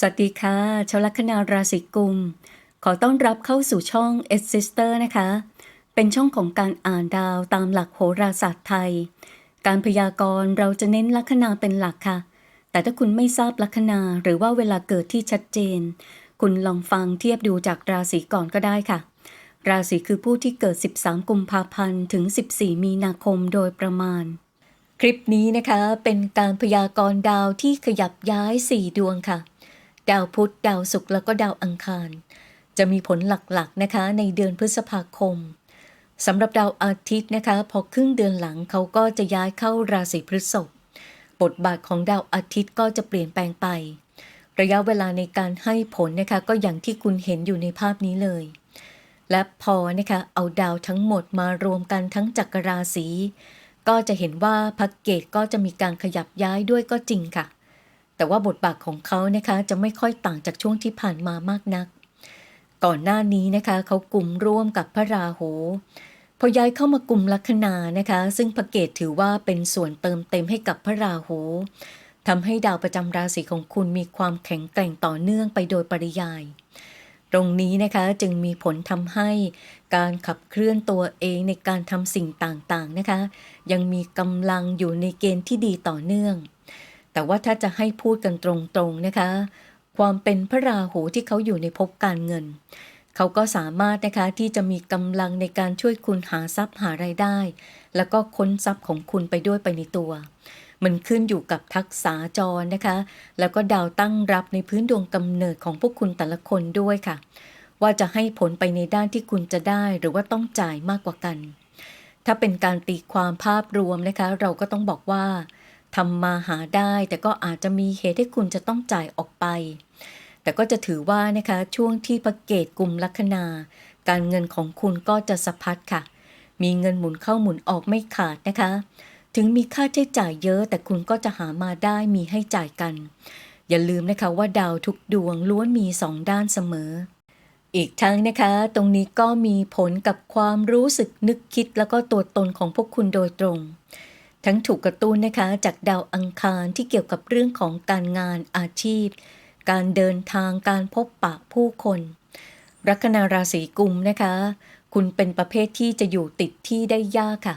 สวัสดีค่ะชาวลัคนาราศีกุม ขอต้อนรับเข้าสู่ช่อง S Sister นะคะ เป็นช่องของการอ่านดาวตามหลักโหราศาสตร์ไทย การพยากรณ์เราจะเน้นลัคนาเป็นหลักค่ะ แต่ถ้าคุณไม่ทราบลัคนาหรือว่าเวลาเกิดที่ชัดเจน คุณลองฟังเทียบดูจากราศีก่อนก็ได้ค่ะ ราศีคือผู้ที่เกิด 13 กุมภาพันธ์ถึง 14 มีนาคมโดยประมาณ คลิปนี้นะคะเป็นการพยากรณ์ดาวที่ขยับย้าย 4 ดวงค่ะ ดาวพุธดาวศุกร์แล้วก็ดาวอังคาร จะมีผลหลักๆนะคะในเดือนพฤษภาคมสำหรับดาวอาทิตย์นะคะ พอครึ่งเดือนหลังเขาก็จะย้ายเข้าราศีพฤษภบทบาทของดาวอาทิตย์ก็จะเปลี่ยนแปลงไป ระยะเวลาในการให้ผลนะคะ ก็อย่างที่คุณเห็นอยู่ในภาพนี้เลย และพอนะคะเอาดาวทั้งหมดมารวมกันทั้งจักรราศีก็จะเห็นว่าพักเกตก็จะมีการขยับย้ายด้วยก็จริงค่ะ แต่ว่าบทบาทของเขานะคะจะไม่ค่อยต่างจากช่วงที่ผ่านมามากนัก ก่อนหน้านี้นะคะเขากลุ่มร่วมกับพระราหูพอย้ายเข้ามากลุ่มลัคนานะคะ ซึ่งพระเกตถือว่าเป็นส่วนเติมเต็มให้กับพระราหูทำให้ดาวประจำราศีของคุณมีความแข็งแกร่งต่อเนื่องไปโดยปริยาย ตรงนี้นะคะจึงมีผลทำให้การขับเคลื่อนตัวเองในการทำสิ่งต่างๆนะคะ ยังมีกำลังอยู่ในเกณฑ์ที่ดีต่อเนื่อง แต่ว่าถ้าจะให้พูดกันตรงๆนะคะ ความเป็นพระราหูที่เขาอยู่ในภพการเงิน เขาก็สามารถนะคะที่จะมีกำลังในการช่วยคุณหาทรัพย์หารายได้ แล้วก็ค้นทรัพย์ของคุณไปด้วยไปในตัว มันขึ้นอยู่กับทักษะจรนะคะ แล้วก็ดาวตั้งรับในพื้นดวงกำเนิดของพวกคุณแต่ละคนด้วยค่ะ ว่าจะให้ผลไปในด้านที่คุณจะได้หรือว่าต้องจ่ายมากกว่ากัน ถ้าเป็นการตีความภาพรวมนะคะ เราก็ต้องบอกว่า ทำมาหาได้ แต่ก็อาจจะมีเหตุให้คุณจะต้องจ่ายออกไป แต่ก็จะถือว่านะคะช่วงที่ประเกตกลุ่มลัคนา การเงินของคุณก็จะสะพัดค่ะ มีเงินหมุนเข้าหมุนออกไม่ขาดนะคะ ถึงมีค่าใช้จ่ายเยอะ แต่คุณก็จะหามาได้มีให้จ่ายกัน อย่าลืมนะคะว่าดาวทุกดวงล้วนมีสองด้านเสมออีกทั้งนะคะ ตรงนี้ก็มีผลกับความรู้สึกนึกคิดแล้วก็ตัวตนของพวกคุณโดยตรง ทั้งถูกกระตุ้นนะคะจากดาวอังคารที่เกี่ยวกับเรื่องของการงานอาชีพ การเดินทางการพบปะผู้คน ลัคนาราศีกุมนะคะ คุณเป็นประเภทที่จะอยู่ติดที่ได้ยากค่ะ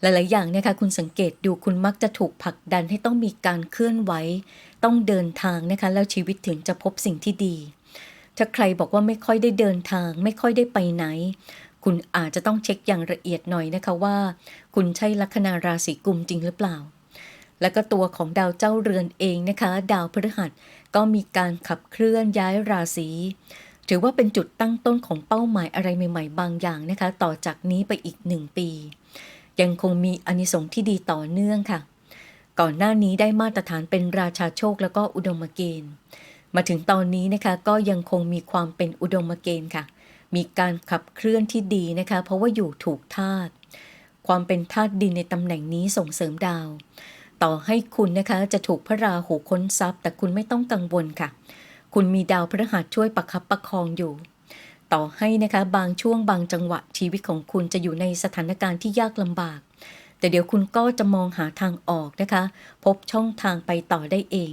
หลาย ๆ อย่างนะคะคุณสังเกตดูคุณมักจะถูกผลักดันให้ต้องมีการเคลื่อนไหว ต้องเดินทางนะคะ แล้วชีวิตถึงจะพบสิ่งที่ดี ถ้าใครบอกว่าไม่ค่อยได้เดินทาง ไม่ค่อยได้ไปไหน คุณอาจจะต้องเช็คอย่างละเอียดหน่อยนะคะว่า คุณใช่ลัคนาราศีกุมจริงหรือเปล่า แล้วก็ตัวของดาวเจ้าเรือนเองนะคะ ดาวพฤหัสก็มีการขับเคลื่อนย้ายราศีถือว่าเป็นจุดตั้งต้นของเป้าหมายอะไรใหม่ๆ บางอย่างนะคะ ต่อจากนี้ไปอีกหนึ่งปี ยังคงมีอานิสงส์ที่ดีต่อเนื่องค่ะ ก่อนหน้านี้ได้มาตรฐานเป็นราชาโชคแล้วก็อุดมเกณฑ์ มาถึงตอนนี้นะคะก็ยังคงมีความเป็นอุดมเกณฑ์ค่ะ มีการขับเคลื่อนที่ดีนะคะ เพราะว่าอยู่ถูกธาตุความเป็นธาตุดินในตำแหน่งนี้ส่งเสริมดาว ต่อให้คุณนะคะจะถูกพระราหูค้นทรัพย์ แต่คุณไม่ต้องกังวลค่ะ คุณมีดาวพฤหัสช่วยประคับประคองอยู่ ต่อให้นะคะบางช่วงบางจังหวะชีวิตของคุณจะอยู่ในสถานการณ์ที่ยากลำบาก แต่เดี๋ยวคุณก็จะมองหาทางออกนะคะ พบช่องทางไปต่อได้เอง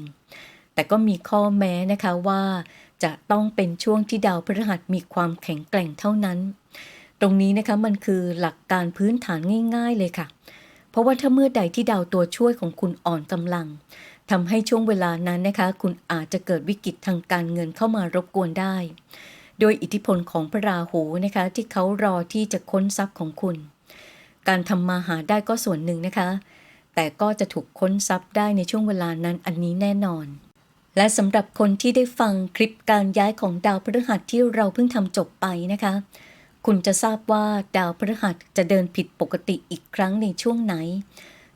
แต่ก็มีข้อแม้นะคะว่า จะต้องเป็นช่วงที่ดาวพฤหัสมีความแข็งแกร่งเท่านั้น ตรงนี้นะคะมันคือหลักการพื้นฐานง่ายๆเลยค่ะ เพราะว่าถ้าเมื่อใดที่ดาวตัวช่วยของคุณอ่อนกำลังทำให้ช่วงเวลานั้นนะคะ คุณอาจจะเกิดวิกฤตทางการเงินเข้ามารบกวนได้ โดยอิทธิพลของพระราหูนะคะ ที่เขารอที่จะค้นทรัพย์ของคุณ การทำมาหาได้ก็ส่วนหนึ่งนะคะ แต่ก็จะถูกค้นทรัพย์ได้ในช่วงเวลานั้นอันนี้แน่นอน และสำหรับคนที่ได้ฟังคลิปการย้ายของดาวพฤหัสที่เราเพิ่งทำจบไปนะคะ คุณจะทราบว่าดาวพฤหัสจะเดินผิดปกติอีกครั้งในช่วงไหน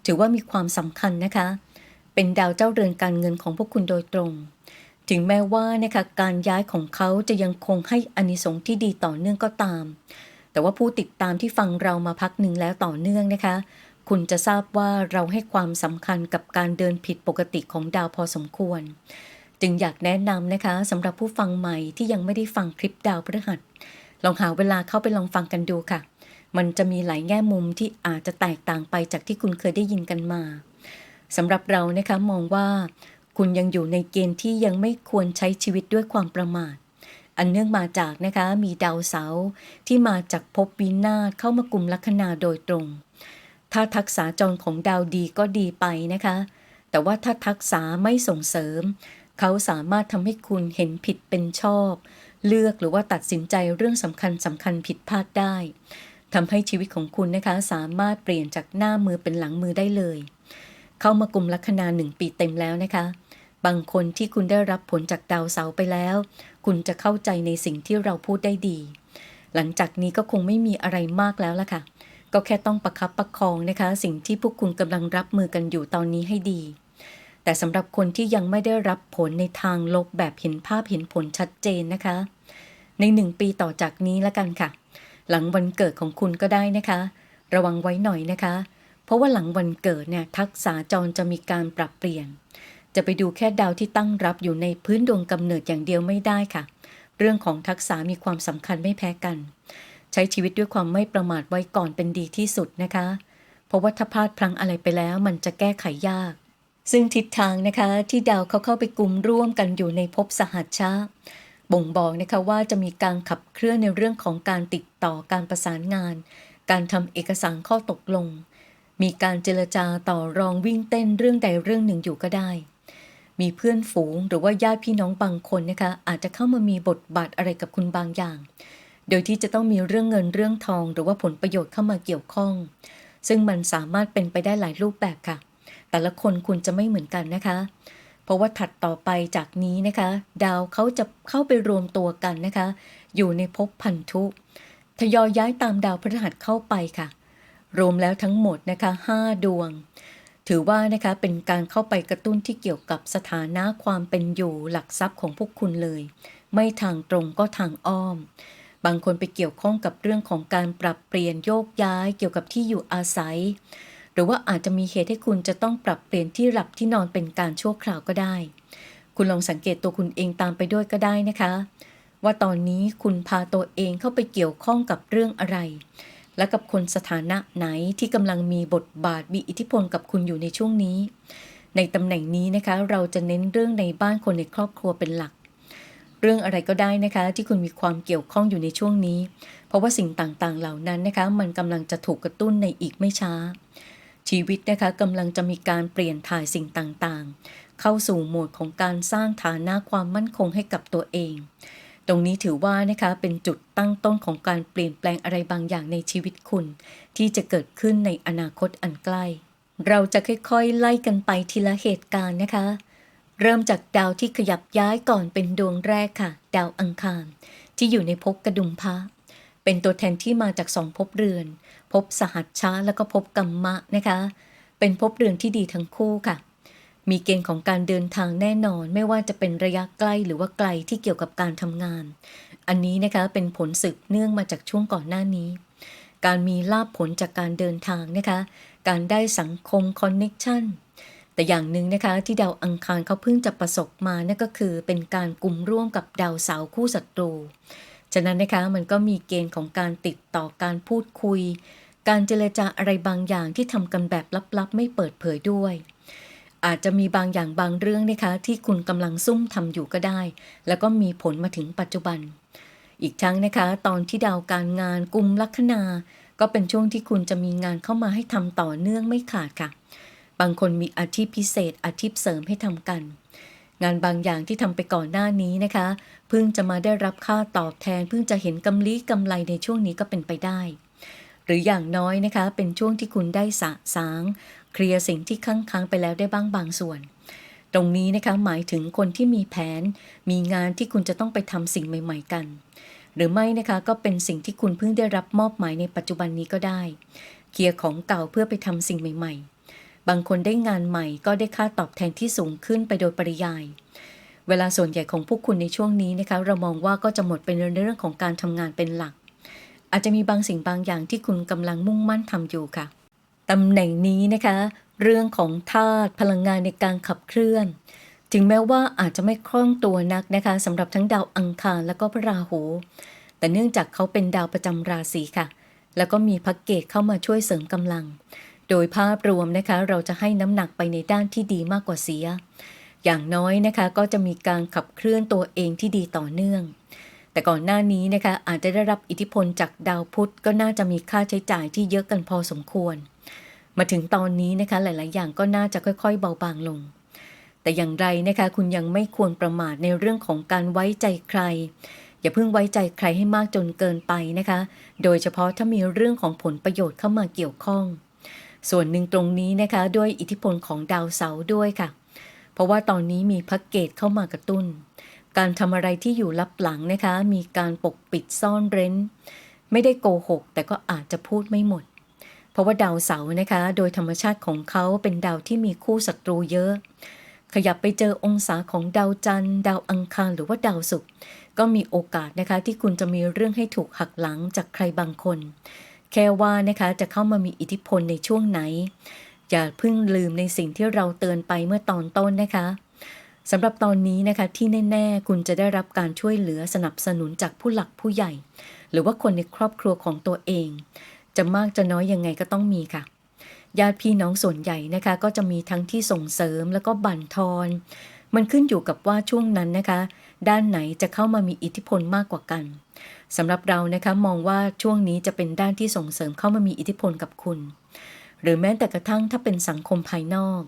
ถือว่ามีความสำคัญนะคะ เป็นดาวเจ้าเรือนการเงินของพวกคุณโดยตรง ถึงแม้ว่านะคะการย้ายของเขาจะยังคงให้อานิสงส์ที่ดีต่อเนื่องก็ตาม แต่ว่าผู้ติดตามที่ฟังเรามาพักหนึ่งแล้วต่อเนื่องนะคะคุณจะทราบว่าเราให้ความสำคัญกับการเดินผิดปกติของดาวพอสมควร จึงอยากแนะนำนะคะสำหรับผู้ฟังใหม่ที่ยังไม่ได้ฟังคลิปดาวพฤหัส ลองหาเวลาเข้าไปลองฟังกันดูค่ะ มันจะมีหลายแง่มุมที่อาจจะแตกต่างไปจากที่คุณเคยได้ยินกันมาสำหรับเรานะคะมองว่า คุณยังอยู่ในเกณฑ์ที่ยังไม่ควรใช้ชีวิตด้วยความประมาท อันเนื่องมาจากนะคะมีดาวเสาร์ที่มาจากภพวินาศเข้ามากลุ่มลัคนาโดยตรง ถ้าทักษะจรของดาวดีก็ดีไปนะคะ แต่ว่าถ้าทักษะไม่ส่งเสริม เขาสามารถทำให้คุณเห็นผิดเป็นชอบ เลือกหรือว่าตัดสินใจเรื่องสำคัญสำคัญผิดพลาดได้ทำให้ชีวิตของคุณนะคะสามารถเปลี่ยนจากหน้ามือเป็นหลังมือได้เลย เข้ามากลุ่มลัคนาหนึ่งปีเต็มแล้วนะคะ บางคนที่คุณได้รับผลจากดาวเสาไปแล้ว คุณจะเข้าใจในสิ่งที่เราพูดได้ดี หลังจากนี้ก็คงไม่มีอะไรมากแล้วล่ะค่ะ ก็แค่ต้องประคับประคองนะคะ สิ่งที่พวกคุณกำลังรับมือกันอยู่ตอนนี้ให้ดี แต่สำหรับคนที่ยังไม่ได้รับผลในทางลบแบบเห็นภาพเห็นผลชัดเจนนะคะ ในหนึ่งปีต่อจากนี้ละกันค่ะ หลังวันเกิดของคุณก็ได้นะคะ ระวังไว้หน่อยนะคะ เพราะว่าหลังวันเกิดเนี่ยทักษะจรจะมีการปรับเปลี่ยน จะไปดูแค่ดาวที่ตั้งรับอยู่ในพื้นดวงกำเนิดอย่างเดียวไม่ได้ค่ะ เรื่องของทักษะมีความสำคัญไม่แพ้กัน ใช้ชีวิตด้วยความไม่ประมาทไว้ก่อนเป็นดีที่สุดนะคะ เพราะว่าถ้าพลาดพลั้งอะไรไปแล้วมันจะแก้ไขยาก ซึ่งทิศทางนะคะที่ดาวเขาเข้าไปกลุ่มร่วมกันอยู่ในภพสหัชชะบ่งบอกนะคะว่าจะมีการขับเคลื่อนในเรื่องของการติดต่อการประสานงาน การทำเอกสารข้อตกลง มีการเจรจาต่อรองวิ่งเต้นเรื่องใดเรื่องหนึ่งอยู่ก็ได้ มีเพื่อนฝูงหรือว่าญาติพี่น้องบางคนนะคะอาจจะเข้ามามีบทบาทอะไรกับคุณบางอย่าง โดยที่จะต้องมีเรื่องเงินเรื่องทอง หรือว่าผลประโยชน์เข้ามาเกี่ยวข้อง ซึ่งมันสามารถเป็นไปได้หลายรูปแบบค่ะ แต่ละคนคุณจะไม่เหมือนกันนะคะ เพราะว่าถัดต่อไปจากนี้นะคะ ดาวเขาจะเข้าไปรวมตัวกันนะคะ อยู่ในภพพันธุทยอยย้ายตามดาวพฤหัสเข้าไปค่ะ รวมแล้วทั้งหมดนะคะ5ดวง ถือว่านะคะเป็นการเข้าไปกระตุ้นที่เกี่ยวกับสถานะความเป็นอยู่หลักทรัพย์ของพวกคุณเลย ไม่ทางตรงก็ทางอ้อม บางคนไปเกี่ยวข้องกับเรื่องของการปรับเปลี่ยนโยกย้ายเกี่ยวกับที่อยู่อาศัย หรือว่าอาจจะมีเหตุให้คุณจะต้องปรับเปลี่ยนที่หลับที่นอนเป็นการชั่วคราวก็ได้ คุณลองสังเกตตัวคุณเองตามไปด้วยก็ได้นะคะ ว่าตอนนี้คุณพาตัวเองเข้าไปเกี่ยวข้องกับเรื่องอะไร และกับคนสถานะไหนที่กำลังมีบทบาทมีอิทธิพลกับคุณอยู่ในช่วงนี้ ในตำแหน่งนี้นะคะ เราจะเน้นเรื่องในบ้านคนในครอบครัวเป็นหลักเรื่องอะไรก็ได้นะคะที่คุณมีความเกี่ยวข้องอยู่ในช่วงนี้ เพราะว่าสิ่งต่างๆ เหล่านั้นนะคะ มันกำลังจะถูกกระตุ้นในอีกไม่ช้า ชีวิตนะคะกำลังจะมีการเปลี่ยนถ่ายสิ่งต่างๆ เข้าสู่โหมดของการสร้างฐานะความมั่นคงให้กับตัวเอง ตรงนี้ถือว่านะคะเป็นจุดตั้งต้นของการเปลี่ยนแปลงอะไรบางอย่างในชีวิตคุณ ที่จะเกิดขึ้นในอนาคตอันใกล้ เราจะค่อยๆ ไล่กันไปทีละเหตุการณ์นะคะ เริ่มจากดาวที่ขยับย้ายก่อนเป็นดวงแรกค่ะ ดาวอังคาร ที่อยู่ในภพกระดุมพระเป็นตัวแทนที่มาจากสองภพเรือน ภพสหัชชาแล้วก็ภพกัมมะนะคะ เป็นภพเรือนที่ดีทั้งคู่ค่ะ มีเกณฑ์ของการเดินทางแน่นอน ไม่ว่าจะเป็นระยะใกล้หรือว่าไกลที่เกี่ยวกับการทำงาน อันนี้นะคะเป็นผลสืบเนื่องมาจากช่วงก่อนหน้านี้ การมีลาภผลจากการเดินทางนะคะ การได้สังคมคอนเน็กชันแต่อย่างหนึ่งนะคะที่ดาวอังคารเขาเพิ่งจะประสบมานั่นก็คือเป็นการกลุ่มร่วมกับดาวเสาร์คู่ศัตรู ฉะนั้นนะคะมันก็มีเกณฑ์ของการติดต่อการพูดคุย การเจรจาอะไรบางอย่างที่ทำกันแบบลับๆ ไม่เปิดเผยด้วย อาจจะมีบางอย่างบางเรื่องนะคะ ที่คุณกำลังซุ่มทำอยู่ก็ได้ แล้วก็มีผลมาถึงปัจจุบัน อีกทั้งนะคะ ตอนที่ดาวการงานกลุ่มลัคนา ก็เป็นช่วงที่คุณจะมีงานเข้ามาให้ทำต่อเนื่องไม่ขาดค่ะ บางคนมีอาชีพพิเศษอาชีพเสริมให้ทำกันงานบางอย่างที่ทำไปก่อนหน้านี้นะคะ เพิ่งจะมาได้รับค่าตอบแทน เพิ่งจะเห็นกำลีกำไรในช่วงนี้ก็เป็นไปได้ หรืออย่างน้อยนะคะ เป็นช่วงที่คุณได้สะสาง เคลียร์สิ่งที่ค้างค้างๆไปแล้วได้บ้างบางส่วน ตรงนี้นะคะหมายถึงคนที่มีแผน มีงานที่คุณจะต้องไปทำสิ่งใหม่ ๆ กัน หรือไม่นะคะก็เป็นสิ่งที่คุณเพิ่งได้รับมอบหมายในปัจจุบันนี้ก็ได้ เคลียร์ของเก่าเพื่อไปทำสิ่งใหม่ ๆ บางคนได้งานใหม่ก็ได้ค่าตอบแทนที่สูงขึ้นไปโดยปริยายเวลาส่วนใหญ่ของพวกคุณในช่วงนี้นะคะ เรามองว่าก็จะหมดไปในเรื่องของการทำงานเป็นหลัก อาจจะมีบางสิ่งบางอย่างที่คุณกำลังมุ่งมั่นทำอยู่ค่ะตำแหน่งนี้นะคะ เรื่องของธาตุพลังงานในการขับเคลื่อน ถึงแม้ว่าอาจจะไม่คล่องตัวนักนะคะสำหรับทั้งดาวอังคารและก็พระราหู แต่เนื่องจากเขาเป็นดาวประจำราศีค่ะ แล้วก็มีพักเกตเข้ามาช่วยเสริมกำลัง โดยภาพรวมนะคะ เราจะให้น้ำหนักไปในด้านที่ดีมากกว่าเสีย อย่างน้อยนะคะก็จะมีการขับเคลื่อนตัวเองที่ดีต่อเนื่อง แต่ก่อนหน้านี้นะคะอาจจะได้รับอิทธิพลจากดาวพุธก็น่าจะมีค่าใช้จ่ายที่เยอะกันพอสมควร มาถึงตอนนี้นะคะหลาย ๆ อย่างก็น่าจะค่อย ๆ เบาบางลง แต่อย่างไรนะคะคุณยังไม่ควรประมาทในเรื่องของการไว้ใจใคร อย่าเพิ่งไว้ใจใครให้มากจนเกินไปนะคะ โดยเฉพาะถ้ามีเรื่องของผลประโยชน์เข้ามาเกี่ยวข้อง ส่วนหนึ่งตรงนี้นะคะด้วยอิทธิพลของดาวเสาร์ด้วยค่ะ เพราะว่าตอนนี้มีพักเกตเข้ามากระตุ้น การทำอะไรที่อยู่ลับหลังนะคะ มีการปกปิดซ่อนเร้น ไม่ได้โกหก แต่ก็อาจจะพูดไม่หมด เพราะว่าดาวเสาร์นะคะ โดยธรรมชาติของเขาเป็นดาวที่มีคู่ศัตรูเยอะ ขยับไปเจอองศาของดาวจันทร์ ดาวอังคารหรือว่าดาวศุกร์ก็มีโอกาสนะคะที่คุณจะมีเรื่องให้ถูกหักหลังจากใครบางคน แค่ว่านะคะจะเข้ามามีอิทธิพลในช่วงไหนอย่าเพิ่งลืมในสิ่งที่เราเตือนไปเมื่อตอนต้นนะคะ สำหรับตอนนี้นะคะที่แน่ๆ คุณจะได้รับการช่วยเหลือสนับสนุนจากผู้หลักผู้ใหญ่ หรือว่าคนในครอบครัวของตัวเอง จะมากจะน้อยยังไงก็ต้องมีค่ะญาติพี่น้องส่วนใหญ่นะคะก็จะมีทั้งที่ส่งเสริมแล้วก็บั่นทอน มันขึ้นอยู่กับว่าช่วงนั้นนะคะ ด้านไหนจะเข้ามามีอิทธิพลมากกว่ากันสำหรับเรานะคะมองว่าช่วงนี้จะเป็นด้านที่ส่งเสริมเข้ามามีอิทธิพลกับคุณ หรือแม้แต่กระทั่งถ้าเป็นสังคมภายนอก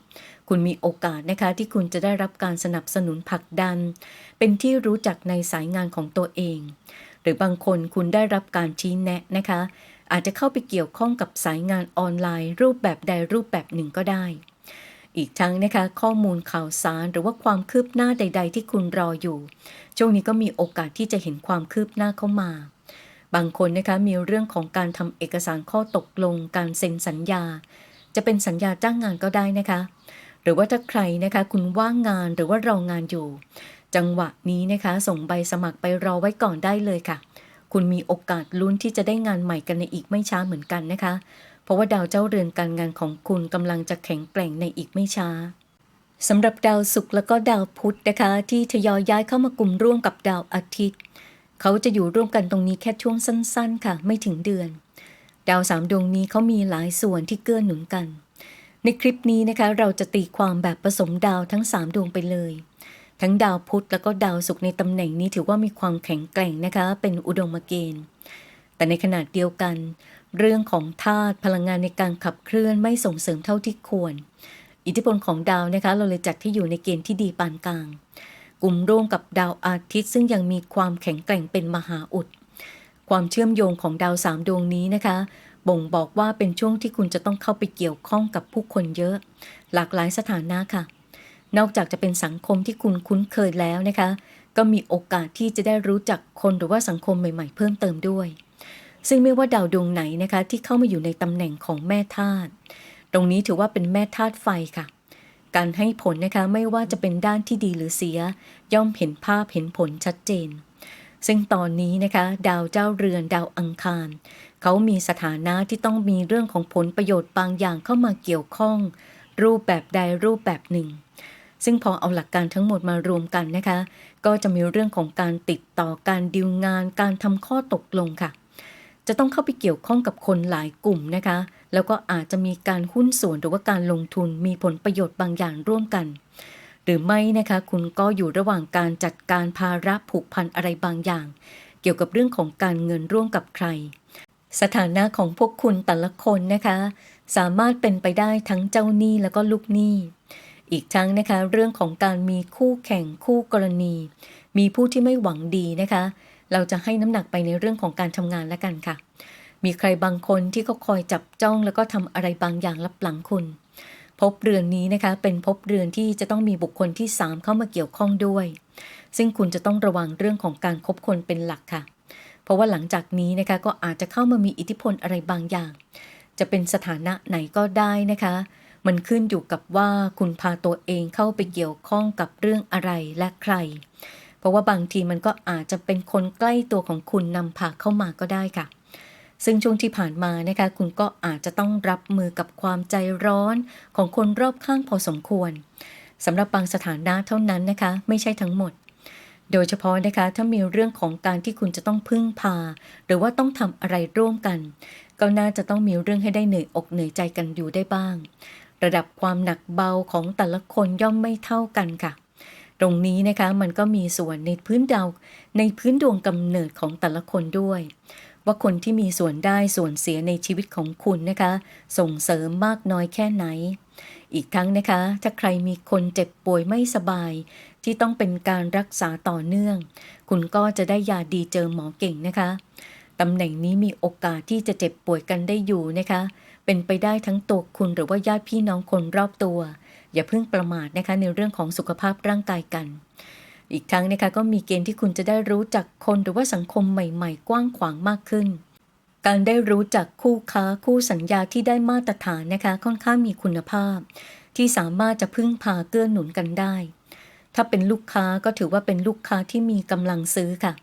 คุณมีโอกาสนะคะที่คุณจะได้รับการสนับสนุนผลักดัน เป็นที่รู้จักในสายงานของตัวเอง หรือบางคนคุณได้รับการชี้แนะนะคะ อาจจะเข้าไปเกี่ยวข้องกับสายงานออนไลน์ รูปแบบใดรูปแบบหนึ่งก็ได้ อีกทั้งนะคะ ข้อมูลข่าวสารหรือว่าความคืบหน้าใด ๆ ที่คุณรออยู่ ช่วงนี้ก็มีโอกาสที่จะเห็นความคืบหน้าเข้ามาบางคนนะคะมีเรื่องของการทำเอกสารข้อตกลง การเซ็นสัญญา จะเป็นสัญญาจ้างงานก็ได้นะคะ หรือว่าถ้าใครนะคะคุณว่างงานหรือว่ารองงานอยู่ จังหวะนี้นะคะ ส่งใบสมัครไปรอไว้ก่อนได้เลยค่ะ คุณมีโอกาสลุ้นที่จะได้งานใหม่กันในอีกไม่ช้าเหมือนกันนะคะ เพราะว่าดาวเจ้าเรือนการงานของคุณกำลังจะแข็งแกร่งในอีกไม่ช้าสำหรับดาวศุกร์แล้วก็ดาวพุธนะคะ ที่ทยอยย้ายเข้ามากลุ่มร่วมกับดาวอาทิตย์ เขาจะอยู่ร่วมกันตรงนี้แค่ช่วงสั้นๆ ค่ะ ไม่ถึงเดือน ดาวสามดวงนี้เขามีหลายส่วนที่เกื้อหนุนกัน ในคลิปนี้นะคะเราจะตีความแบบผสมดาวทั้งสามดวงไปเลย ทั้งดาวพุธแล้วก็ดาวศุกร์ในตำแหน่งนี้ถือว่ามีความแข็งแกร่งนะคะ เป็นอุดมเกณฑ์ แต่ในขณะเดียวกัน เรื่องของธาตุพลังงานในการขับเคลื่อนไม่ส่งเสริมเท่าที่ควร อิทธิพลของดาวนะคะ เราเลยจัดที่อยู่ในเกณฑ์ที่ดีปานกลาง กลุ่มร่วมกับดาวอาทิตย์ ซึ่งยังมีความแข็งแกร่งเป็นมหาอุด ความเชื่อมโยงของดาวสามดวงนี้นะคะ บ่งบอกว่าเป็นช่วงที่คุณจะต้องเข้าไปเกี่ยวข้องกับผู้คนเยอะ หลากหลายสถานะค่ะ นอกจากจะเป็นสังคมที่คุณคุ้นเคยแล้วนะคะ ก็มีโอกาสที่จะได้รู้จักคนหรือว่าสังคมใหม่ ๆ เพิ่มเติมด้วย ซึ่งไม่ว่าดาวดวงไหนนะคะ ที่เข้ามาอยู่ในตำแหน่งของแม่ธาตุตรงนี้ถือว่าเป็นแม่ธาตุไฟค่ะ การให้ผลนะคะไม่ว่าจะเป็นด้านที่ดีหรือเสีย ย่อมเห็นภาพเห็นผลชัดเจนซึ่งตอนนี้นะคะ ดาวเจ้าเรือนดาวอังคาร เขามีสถานะที่ต้องมีเรื่องของผลประโยชน์บางอย่างเข้ามาเกี่ยวข้อง รูปแบบใดรูปแบบหนึ่ง ซึ่งพอเอาหลักการทั้งหมดมารวมกันนะคะ ก็จะมีเรื่องของการติดต่อการดิวงาน การทำข้อตกลงค่ะ จะต้องเข้าไปเกี่ยวข้องกับคนหลายกลุ่มนะคะ แล้วก็อาจจะมีการหุ้นส่วนหรือว่าการลงทุนมีผลประโยชน์บางอย่างร่วมกันหรือไม่นะคะคุณก็อยู่ระหว่างการจัดการภาระผูกพันอะไรบางอย่าง เกี่ยวกับเรื่องของการเงินร่วมกับใคร สถานะของพวกคุณแต่ละคนนะคะ สามารถเป็นไปได้ทั้งเจ้าหนี้แล้วก็ลูกหนี้ อีกทั้งนะคะเรื่องของการมีคู่แข่งคู่กรณี มีผู้ที่ไม่หวังดีนะคะ เราจะให้น้ำหนักไปในเรื่องของการทำงานแล้วกันค่ะ มีใครบางคนที่เขาคอยจับจ้องแล้วก็ทำอะไรบางอย่างลับหลังคุณ พบเรือนนี้นะคะเป็นพบเรือนที่จะต้องมีบุคคลที่ 3 เข้ามาเกี่ยวข้องด้วย ซึ่งคุณจะต้องระวังเรื่องของการคบคนเป็นหลักค่ะ เพราะว่าหลังจากนี้นะคะก็อาจจะเข้ามามีอิทธิพลอะไรบางอย่าง จะเป็นสถานะไหนก็ได้นะคะ มันขึ้นอยู่กับว่าคุณพาตัวเองเข้าไปเกี่ยวข้องกับเรื่องอะไรและใคร เพราะว่าบางทีมันก็อาจจะเป็นคนใกล้ตัวของคุณนำพาเข้ามาก็ได้ค่ะซึ่งช่วงที่ผ่านมานะคะคุณก็อาจจะต้องรับมือกับความใจร้อนของคนรอบข้างพอสมควรสำหรับบางสถานะเท่านั้นนะคะ ไม่ใช่ทั้งหมด โดยเฉพาะนะคะถ้ามีเรื่องของการที่คุณจะต้องพึ่งพา หรือว่าต้องทำอะไรร่วมกัน ก็น่าจะต้องมีเรื่องให้ได้เหนื่อยอกเหนื่อยใจกันอยู่ได้บ้าง ระดับความหนักเบาของแต่ละคนย่อมไม่เท่ากันค่ะ ตรงนี้นะคะมันก็มีส่วนในพื้นดาวในพื้นดวงกำเนิดของแต่ละคนด้วย ว่าคนที่มีส่วนได้ส่วนเสียในชีวิตของคุณนะคะ ส่งเสริมมากน้อยแค่ไหนอีกทั้งนะคะ ถ้าใครมีคนเจ็บป่วยไม่สบาย ที่ต้องเป็นการรักษาต่อเนื่อง คุณก็จะได้ยาดีเจอหมอเก่งนะคะตำแหน่งนี้มีโอกาสที่จะเจ็บป่วยกันได้อยู่นะคะ เป็นไปได้ทั้งตัวคุณหรือว่าญาติพี่น้องคนรอบตัว อย่าเพิ่งประมาทนะคะในเรื่องของสุขภาพร่างกายกัน อีกทั้งนะคะก็มีเกณฑ์ที่คุณจะได้รู้จักคนหรือว่าสังคมใหม่ ๆ กว้างขวางมากขึ้น การได้รู้จักคู่ค้าคู่สัญญาที่ได้มาตรฐานนะคะ ค่อนข้างมีคุณภาพ ที่สามารถจะพึ่งพาเกื้อหนุนกันได้ ถ้าเป็นลูกค้าก็ถือว่าเป็นลูกค้าที่มีกำลังซื้อค่ะ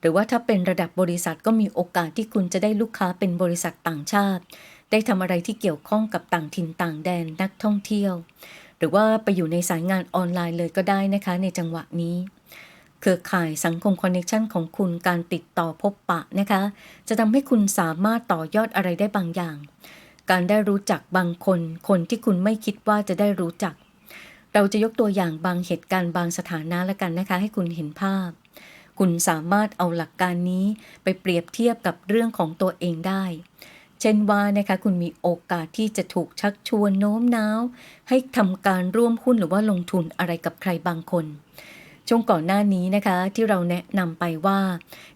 หรือว่าถ้าเป็นระดับบริษัทก็มีโอกาสที่คุณจะได้ลูกค้าเป็นบริษัทต่างชาติ ได้ทำอะไรที่เกี่ยวข้องกับต่างถิ่นต่างแดนนักท่องเที่ยว หรือว่าไปอยู่ในสายงานออนไลน์เลยก็ได้นะคะ ในจังหวะนี้เครือข่ายสังคมคอนเนคชันของคุณการติดต่อพบปะนะคะ จะทำให้คุณสามารถต่อยอดอะไรได้บางอย่าง การได้รู้จักบางคน คนที่คุณไม่คิดว่าจะได้รู้จัก เราจะยกตัวอย่างบางเหตุการณ์บางสถานะละกันนะคะ ให้คุณเห็นภาพ คุณสามารถเอาหลักการนี้ไปเปรียบเทียบกับเรื่องของตัวเองได้ เช่นว่านะคะคุณมีโอกาสที่จะถูกชักชวนโน้มน้าว ให้ทำการร่วมหุ้นหรือว่าลงทุนอะไรกับใครบางคนช่วงก่อนหน้านี้นะคะที่เราแนะนำไปว่า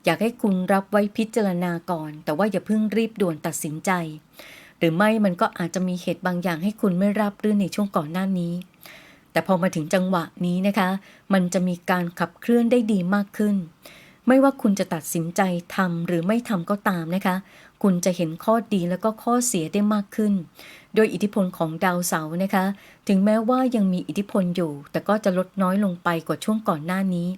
อยากให้คุณรับไว้พิจารณาก่อน แต่ว่าอย่าเพิ่งรีบด่วนตัดสินใจ หรือไม่มันก็อาจจะมีเหตุบางอย่างให้คุณไม่รับรื่นในช่วงก่อนหน้านี้ แต่พอมาถึงจังหวะนี้นะคะ มันจะมีการขับเคลื่อนได้ดีมากขึ้น ไม่ว่าคุณจะตัดสินใจทำหรือไม่ทำก็ตามนะคะ คุณจะเห็นข้อดีแล้วก็ข้อเสียได้มากขึ้น โดยอิทธิพลของดาวเสาร์นะคะ ถึงแม้ว่ายังมีอิทธิพลอยู่ แต่ก็จะลดน้อยลงไปกว่าช่วงก่อนหน้านี้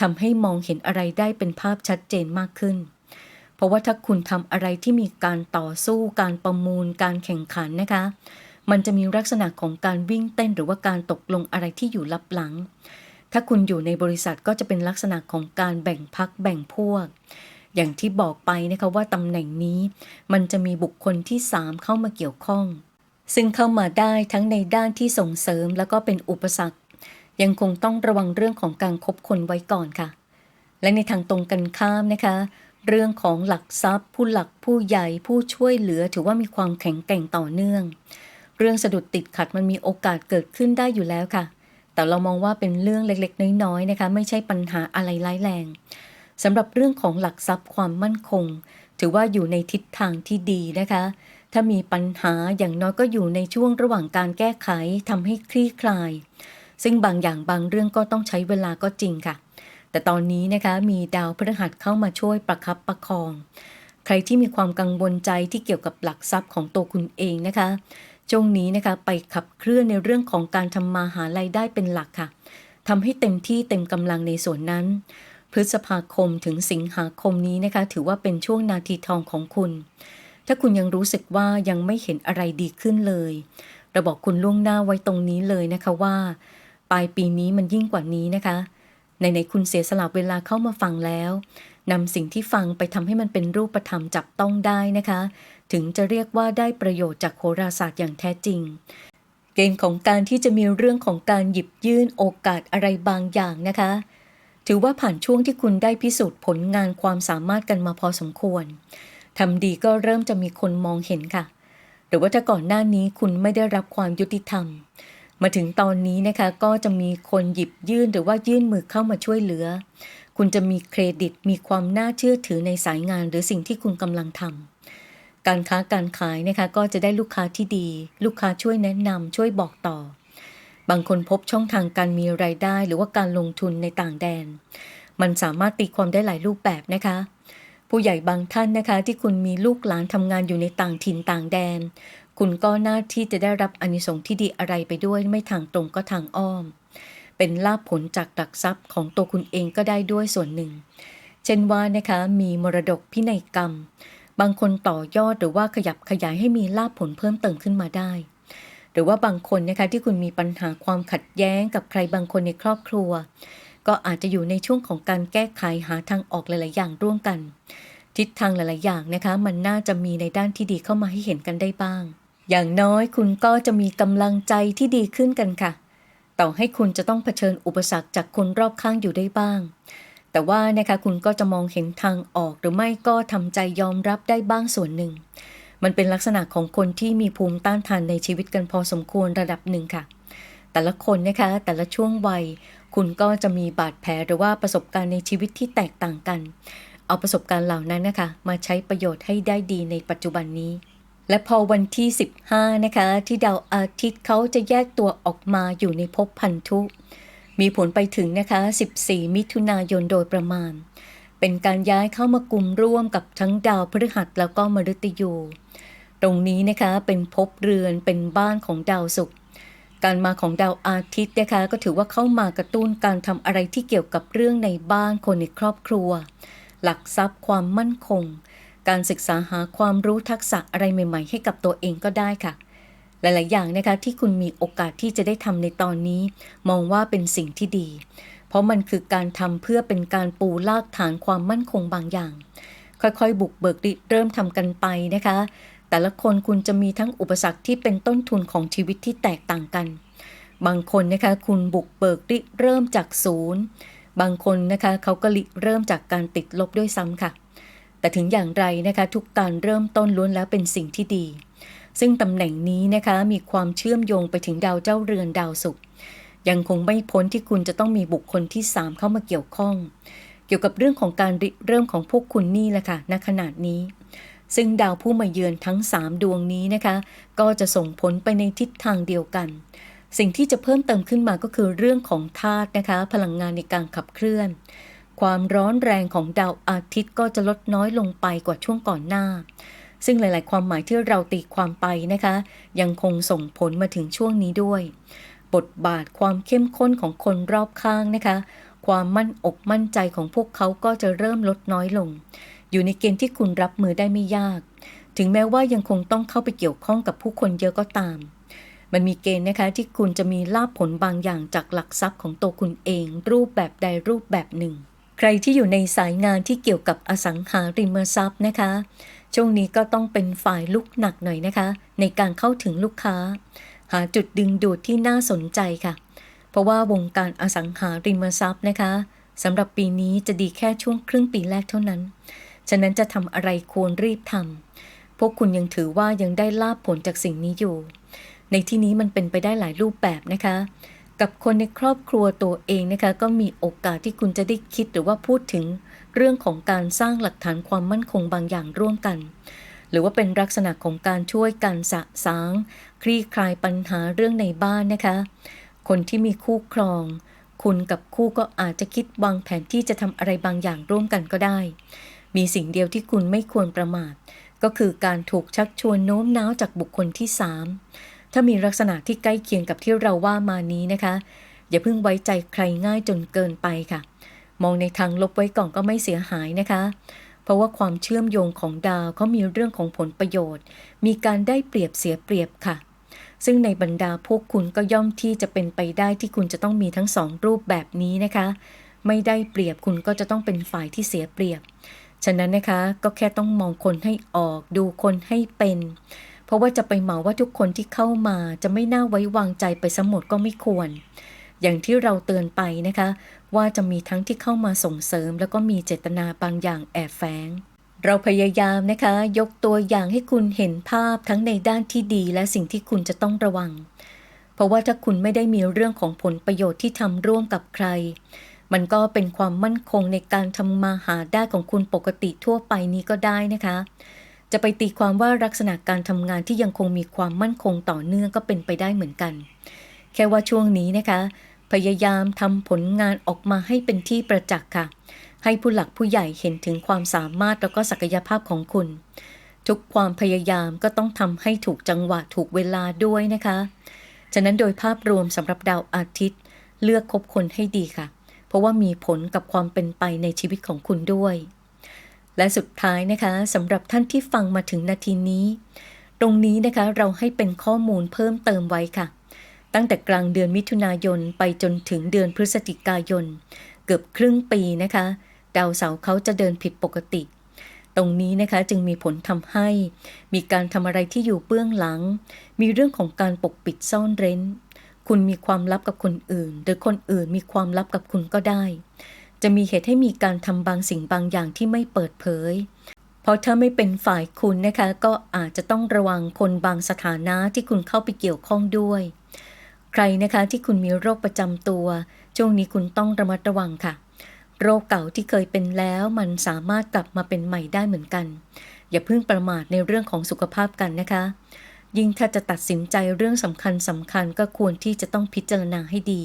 ทำให้มองเห็นอะไรได้เป็นภาพชัดเจนมากขึ้น เพราะว่าถ้าคุณทำอะไรที่มีการต่อสู้ การประมูล การแข่งขันนะคะ มันจะมีลักษณะของการวิ่งเต้นหรือว่าการตกลงอะไรที่อยู่ลับหลัง ถ้าคุณอยู่ในบริษัทก็จะเป็นลักษณะของการแบ่งพักแบ่งพวก อย่างที่บอกไปนะคะว่าตำแหน่งนี้ มันจะมีบุคคลที่ 3 เข้ามาเกี่ยวข้อง ซึ่งเข้ามาได้ทั้งในด้านที่ส่งเสริมแล้วก็เป็นอุปสรรค ยังคงต้องระวังเรื่องของการคบคนไว้ก่อนค่ะ และในทางตรงกันข้ามนะคะเรื่องของหลักทรัพย์ ผู้หลักผู้ใหญ่ผู้ช่วยเหลือถือว่ามีความแข็งแกร่งต่อเนื่อง เรื่องสะดุดติดขัดมันมีโอกาสเกิดขึ้นได้อยู่แล้วค่ะ แต่เรามองว่าเป็นเรื่องเล็กๆ น้อยๆนะคะ ไม่ใช่ปัญหาอะไรร้ายแรงสำหรับเรื่องของหลักทรัพย์ความมั่นคง ถือว่าอยู่ในทิศทางที่ดีนะคะ ถ้ามีปัญหาอย่างน้อยก็อยู่ในช่วงระหว่างการแก้ไขทำให้คลี่คลาย ซึ่งบางอย่างบางเรื่องก็ต้องใช้เวลาก็จริงค่ะ แต่ตอนนี้นะคะมีดาวพฤหัสเข้ามาช่วยประคับประคอง ใครที่มีความกังวลใจที่เกี่ยวกับหลักทรัพย์ของตัวคุณเองนะคะ ช่วงนี้นะคะไปขับเคลื่อนในเรื่องของการทำมาหารายได้เป็นหลักค่ะทำให้เต็มที่เต็มกำลังในส่วนนั้น พฤษภาคมถึงสิงหาคมนี้นะคะ ถือว่าเป็นช่วงนาทีทองของคุณ ถ้าคุณยังรู้สึกว่ายังไม่เห็นอะไรดีขึ้นเลยเราบอกคุณล่วงหน้าไว้ตรงนี้เลยนะคะว่า ปลายปีนี้มันยิ่งกว่านี้นะคะในในคุณเสียสละเวลาเข้ามาฟังแล้วนำสิ่งที่ฟังไปทำให้มันเป็นรูปธรรมจับต้องได้นะคะ ถึงจะเรียกว่าได้ประโยชน์จากโหราศาสตร์อย่างแท้จริง เกณฑ์ของการที่จะมีเรื่องของการหยิบยื่นโอกาสอะไรบางอย่างนะคะ ถือว่าผ่านช่วงที่คุณได้พิสูจน์ผลงานความสามารถกันมาพอสมควรทำดีก็เริ่มจะมีคนมองเห็นค่ะ หรือว่าถ้าก่อนหน้านี้คุณไม่ได้รับความยุติธรรม มาถึงตอนนี้นะคะก็จะมีคนหยิบยื่นหรือว่ายื่นมือเข้ามาช่วยเหลือ คุณจะมีเครดิตมีความน่าเชื่อถือในสายงานหรือสิ่งที่คุณกำลังทำ การค้าการขายนะคะก็จะได้ลูกค้าที่ดี ลูกค้าช่วยแนะนำช่วยบอกต่อ บางคนพบช่องทางการมีรายได้ หรือว่าการลงทุนในต่างแดน มันสามารถตีความได้หลายรูปแบบนะคะ ผู้ใหญ่บางท่านนะคะ ที่คุณมีลูกหลานทำงานอยู่ในต่างถิ่นต่างแดน คุณก็น่าที่จะได้รับอานิสงส์ที่ดีอะไรไปด้วยไม่ทางตรงก็ทางอ้อม เป็นลาภผลจากหลักทรัพย์ของตัวคุณเองก็ได้ด้วยส่วนหนึ่งเช่นว่านะคะมีมรดกพินัยกรรม บางคนต่อยอดหรือว่าขยับขยายให้มีลาภผลเพิ่มเติมขึ้นมาได้ หรือว่าบางคนนะคะที่คุณมีปัญหาความขัดแย้งกับใครบางคนในครอบครัว ก็อาจจะอยู่ในช่วงของการแก้ไขหาทางออกหลาย ๆ อย่างร่วมกัน ทิศทางหลาย ๆ อย่างนะคะ มันน่าจะมีในด้านที่ดีเข้ามาให้เห็นกันได้บ้าง อย่างน้อยคุณก็จะมีกำลังใจที่ดีขึ้นกันค่ะ ต่อให้คุณจะต้องเผชิญอุปสรรคจากคนรอบข้างอยู่ได้บ้าง แต่ว่านะคะคุณก็จะมองเห็นทางออกหรือไม่ก็ทำใจยอมรับได้บ้างส่วนหนึ่ง มันเป็นลักษณะของคนที่มีภูมิต้านทานในชีวิตกันพอสมควรระดับหนึ่งค่ะ แต่ละคนนะคะแต่ละช่วงวัย คุณก็จะมีบาดแผลหรือว่าประสบการณ์ในชีวิตที่แตกต่างกัน เอาประสบการณ์เหล่านั้นนะคะ มาใช้ประโยชน์ให้ได้ดีในปัจจุบันนี้และพอวันที่ 15 นะคะ ที่ดาวอาทิตย์เขาจะแยกตัวออกมาอยู่ในภพพันธุ มีผลไปถึงนะคะ 14 มิถุนายนโดยประมาณ เป็นการย้ายเข้ามากลุ่มร่วมกับทั้งดาวพฤหัสแล้วก็มฤตยู ตรงนี้นะคะเป็นภพเรือนเป็นบ้านของดาวศุกร์ การมาของดาวอาทิตย์นะคะก็ถือว่าเข้ามากระตุ้นการทำอะไรที่เกี่ยวกับเรื่องในบ้านคนในครอบครัว หลักทรัพย์ความมั่นคง การศึกษาหาความรู้ทักษะอะไรใหม่ ๆ ให้กับตัวเองก็ได้ค่ะ หลาย ๆ อย่างนะคะที่คุณมีโอกาสที่จะได้ทำในตอนนี้ มองว่าเป็นสิ่งที่ดี เพราะมันคือการทำเพื่อเป็นการปูรากฐานความมั่นคงบางอย่าง ค่อย ๆ บุกเบิกริเริ่มทำกันไปนะคะ แต่ละคนคุณจะมีทั้งอุปสรรคที่เป็นต้นทุนของชีวิตที่แตกต่างกัน บางคนนะคะคุณบุกเบิกริเริ่มจากศูนย์ บางคนนะคะเขาก็ริเริ่มจากการติดลบด้วยซ้ำค่ะ แต่ถึงอย่างไรนะคะทุกการเริ่มต้นล้วนแล้วเป็นสิ่งที่ดี ซึ่งตำแหน่งนี้นะคะมีความเชื่อมโยงไปถึงดาวเจ้าเรือนดาวศุกร์ยังคงไม่พ้นที่คุณจะต้องมีบุคคลที่ 3 เข้ามาเกี่ยวข้อง เกี่ยวกับเรื่องของการริเริ่มของพวกคุณนี่แหละค่ะณขนาดนี้ ซึ่งดาวผู้มาเยือนทั้ง 3 ดวงนี้นะคะ ก็จะส่งผลไปในทิศทางเดียวกัน สิ่งที่จะเพิ่มเติมขึ้นมาก็คือเรื่องของธาตุนะคะ พลังงานในการขับเคลื่อน ความร้อนแรงของดาวอาทิตย์ก็จะลดน้อยลงไปกว่าช่วงก่อนหน้า ซึ่งหลาย ๆ ความหมายที่เราตีความไปนะคะ ยังคงส่งผลมาถึงช่วงนี้ด้วย บทบาทความเข้มข้นของคนรอบข้างนะคะ ความมั่นอกมั่นใจของพวกเขาก็จะเริ่มลดน้อยลง อยู่ในเกณฑ์ที่คุณรับมือได้ไม่ยาก ถึงแม้ว่ายังคงต้องเข้าไปเกี่ยวข้องกับผู้คนเยอะก็ตาม มันมีเกณฑ์นะคะที่คุณจะมีลาภผลบางอย่างจากหลักทรัพย์ของตัวคุณเอง รูปแบบใดรูปแบบหนึ่ง ใครที่อยู่ในสายงานที่เกี่ยวกับอสังหาริมทรัพย์นะคะ ช่วงนี้ก็ต้องเป็นฝ่ายลุกหนักหน่อยนะคะ ในการเข้าถึงลูกค้า หาจุดดึงดูดที่น่าสนใจค่ะ เพราะว่าวงการอสังหาริมทรัพย์นะคะสำหรับปีนี้จะดีแค่ช่วงครึ่งปีแรกเท่านั้น ฉะนั้นจะทำอะไรควรรีบทำพวกคุณยังถือว่ายังได้ลาบผลจากสิ่งนี้อยู่ ในที่นี้มันเป็นไปได้หลายรูปแบบนะคะ กับคนในครอบครัวตัวเองนะคะ ก็มีโอกาสที่คุณจะได้คิดหรือว่าพูดถึง เรื่องของการสร้างหลักฐานความมั่นคงบางอย่างร่วมกัน หรือว่าเป็นลักษณะของการช่วยกันสะสาง คลี่คลายปัญหาเรื่องในบ้านนะคะ คนที่มีคู่ครอง คุณกับคู่ก็อาจจะคิดวางแผนที่จะทำอะไรบางอย่างร่วมกันก็ได้ มีสิ่งเดียวที่คุณไม่ควรประมาท ก็คือการถูกชักชวนโน้มน้าวจากบุคคลที่สามถ้ามีลักษณะที่ใกล้เคียงกับที่เราว่ามานี้นะคะ อย่าเพิ่งไว้ใจใครง่ายจนเกินไปค่ะ มองในทางลบไว้ก่อนก็ไม่เสียหายนะคะ เพราะว่าความเชื่อมโยงของดาวเขามีเรื่องของผลประโยชน์ มีการได้เปรียบเสียเปรียบค่ะ ซึ่งในบรรดาพวกคุณก็ย่อมที่จะเป็นไปได้ที่คุณจะต้องมีทั้งสองรูปแบบนี้นะคะ ไม่ได้เปรียบคุณก็จะต้องเป็นฝ่ายที่เสียเปรียบ ฉะนั้นนะคะก็แค่ต้องมองคนให้ออก ดูคนให้เป็น เพราะว่าจะไปเหมาว่าทุกคนที่เข้ามาจะไม่น่าไว้วางใจไปสมดก็ไม่ควรอย่างที่เราเตือนไปนะคะ ว่าจะมีทั้งที่เข้ามาส่งเสริม แล้วก็มีเจตนาบางอย่างแอบแฝงเราพยายามนะคะ ยกตัวอย่างให้คุณเห็นภาพทั้งในด้านที่ดีและสิ่งที่คุณจะต้องระวัง เพราะว่าถ้าคุณไม่ได้มีเรื่องของผลประโยชน์ที่ทำร่วมกับใคร มันก็เป็นความมั่นคงในการทำมาหาได้ของคุณปกติทั่วไปนี้ก็ได้นะคะ จะไปตีความว่าลักษณะการทำงานที่ยังคงมีความมั่นคงต่อเนื่องก็เป็นไปได้เหมือนกัน แค่ว่าช่วงนี้นะคะ พยายามทำผลงานออกมาให้เป็นที่ประจักษ์ค่ะ ให้ผู้หลักผู้ใหญ่เห็นถึงความสามารถแล้วก็ศักยภาพของคุณ ทุกความพยายามก็ต้องทำให้ถูกจังหวะถูกเวลาด้วยนะคะ ฉะนั้นโดยภาพรวมสำหรับดาวอาทิตย์ เลือกคบคนให้ดีค่ะ เพราะว่ามีผลกับความเป็นไปในชีวิตของคุณด้วย และสุดท้ายนะคะสำหรับท่านที่ฟังมาถึงนาทีนี้ ตรงนี้นะคะเราให้เป็นข้อมูลเพิ่มเติมไว้ค่ะ ตั้งแต่กลางเดือนมิถุนายนไปจนถึงเดือนพฤศจิกายน เกือบครึ่งปีนะคะ ดาวเสาร์เขาจะเดินผิดปกติ ตรงนี้นะคะจึงมีผลทำให้ มีการทำอะไรที่อยู่เบื้องหลัง มีเรื่องของการปกปิดซ่อนเร้น คุณมีความลับกับคนอื่น หรือคนอื่นมีความลับกับคุณก็ได้ จะมีเหตุให้มีการทำบางสิ่งบางอย่างที่ไม่เปิดเผยเพราะถ้าไม่เป็นฝ่ายคุณนะคะ ก็อาจจะต้องระวังคนบางสถานะที่คุณเข้าไปเกี่ยวข้องด้วย รนะคะที่คุณมีโรคประจำตัว ช่วงนี้คุณต้องระมัดระวังค่ะ โรคเก่าที่เคยเป็นแล้วมันสามารถกลับมาเป็นใหม่ได้เหมือนกัน อย่าเพิ่งประมาทในเรื่องของสุขภาพกันนะคะ ยิ่งถ้าจะตัดสินใจเรื่องสำคัญสำคัญก็ควรที่จะต้องพิจารณาให้ดี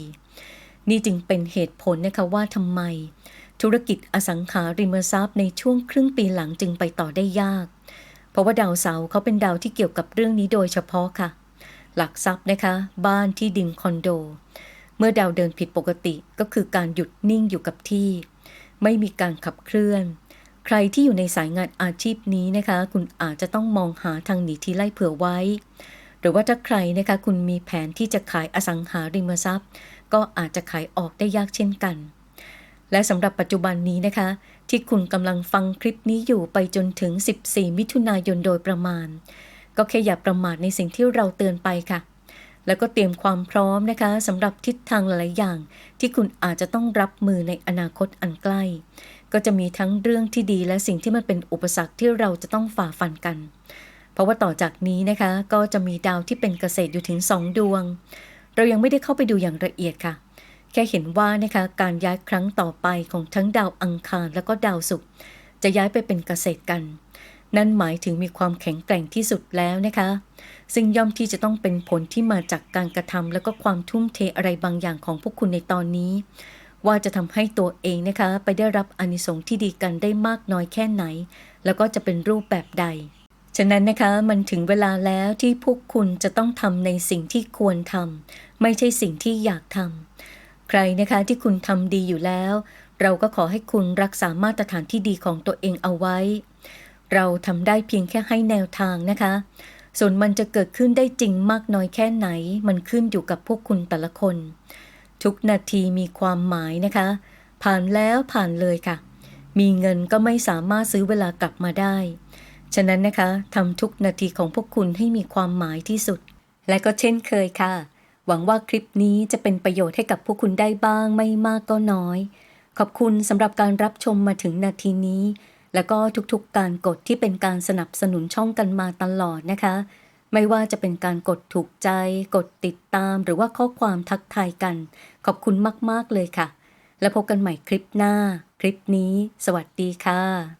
นี่จึงเป็นเหตุผลนะคะว่าทำไม ธุรกิจอสังหาริมทรัพย์ในช่วงครึ่งปีหลังจึงไปต่อได้ยาก เพราะว่าดาวเสาร์เขาเป็นดาวที่เกี่ยวกับเรื่องนี้โดยเฉพาะค่ะ หลักทรัพย์นะคะ บ้านที่ดินคอนโด เมื่อดาวเดินผิดปกติก็คือการหยุดนิ่งอยู่กับที่ ไม่มีการขับเคลื่อน ใครที่อยู่ในสายงานอาชีพนี้นะคะ คุณอาจจะต้องมองหาทางหนีที่ไล่เผื่อไว้ หรือว่าถ้าใครนะคะคุณมีแผนที่จะขายอสังหาริมทรัพย์ ก็อาจจะขายออกได้ยากเช่นกัน และสำหรับปัจจุบันนี้นะคะ ที่คุณกำลังฟังคลิปนี้อยู่ไปจนถึง 14 มิถุนายนโดยประมาณ ก็แค่อย่าประมาทในสิ่งที่เราเตือนไปค่ะ แล้วก็เตรียมความพร้อมนะคะสำหรับทิศทางหลาย ๆ อย่าง ที่คุณอาจจะต้องรับมือในอนาคตอันใกล้ ก็จะมีทั้งเรื่องที่ดีและสิ่งที่มันเป็นอุปสรรคที่เราจะต้องฝ่าฟันกัน เพราะว่าต่อจากนี้นะคะ ก็จะมีดาวที่เป็นเกษตรอยู่ถึง 2 ดวง เรายังไม่ได้เข้าไปดูอย่างละเอียดค่ะแค่เห็นว่านะคะการย้ายครั้งต่อไปของทั้งดาวอังคารและก็ดาวศุกร์จะย้ายไปเป็นเกษตรกัน นั่นหมายถึงมีความแข็งแกร่งที่สุดแล้วนะคะ ซึ่งย่อมที่จะต้องเป็นผลที่มาจากการกระทำและก็ความทุ่มเทอะไรบางอย่างของพวกคุณในตอนนี้ ว่าจะทำให้ตัวเองนะคะ ไปได้รับอนิสงส์ที่ดีกันได้มากน้อยแค่ไหน แล้วก็จะเป็นรูปแบบใด ฉะนั้นนะคะมันถึงเวลาแล้วที่พวกคุณจะต้องทำในสิ่งที่ควรทำไม่ใช่สิ่งที่อยากทำใครนะคะที่คุณทำดีอยู่แล้ว เราก็ขอให้คุณรักษามาตรฐานที่ดีของตัวเองเอาไว้ เราทำได้เพียงแค่ให้แนวทางนะคะ ส่วนมันจะเกิดขึ้นได้จริงมากน้อยแค่ไหน มันขึ้นอยู่กับพวกคุณแต่ละคน ทุกนาทีมีความหมายนะคะ ผ่านแล้วผ่านเลยค่ะ มีเงินก็ไม่สามารถซื้อเวลากลับมาได้ ฉะนั้นนะคะทำทุกนาทีของพวกคุณให้มีความหมายที่สุด และก็เช่นเคยค่ะ หวังว่าคลิปนี้จะเป็นประโยชน์ให้กับพวกคุณได้บ้างไม่มากก็น้อย ขอบคุณสำหรับการรับชมมาถึงนาทีนี้ แล้วก็ทุกๆการกดที่เป็นการสนับสนุนช่องกันมาตลอดนะคะ ไม่ว่าจะเป็นการกดถูกใจ กดติดตาม หรือว่าข้อความทักทายกัน ขอบคุณมากๆเลยค่ะ แล้วพบกันใหม่คลิปหน้า คลิปนี้ สวัสดีค่ะ